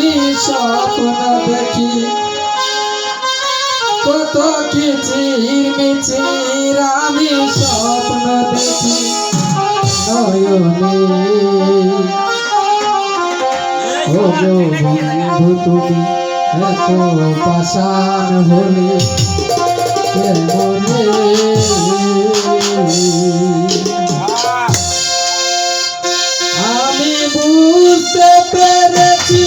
আমি স্বপ্ন দেখি। কত কিচির মিচির আমি স্বপ্ন দেখি। বন্ধু তুমি এত পাষাণ হলে। আমি বুঝতে পেরেছি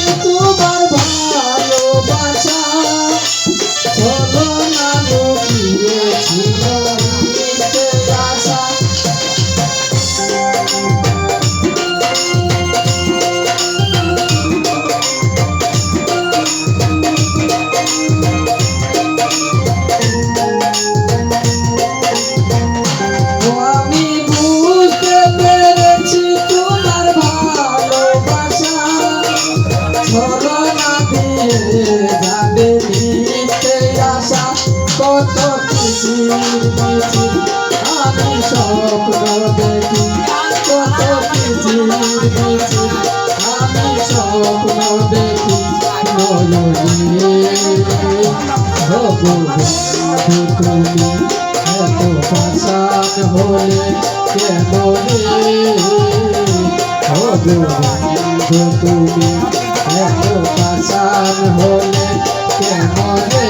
ছলনা দিয়ে যাবে মিথ্যে আশা কত কিছু কিছু আমি স্বপ্ন দেখি কত কিছু কিছু আমি স্বপ্ন দেখি তুমি এত পাশান হলে ভগবান তুমি এত পাশান হলে কেমনে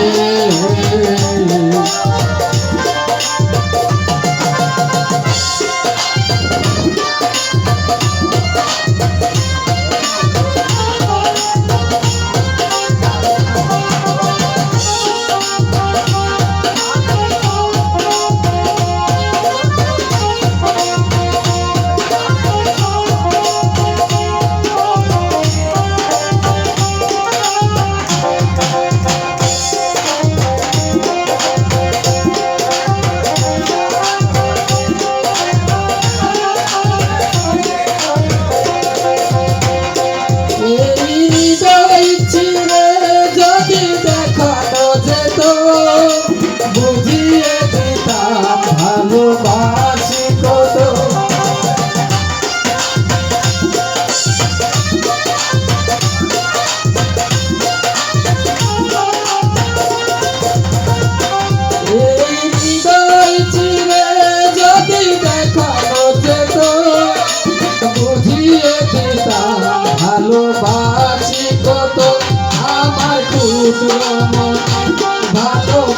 Thank you.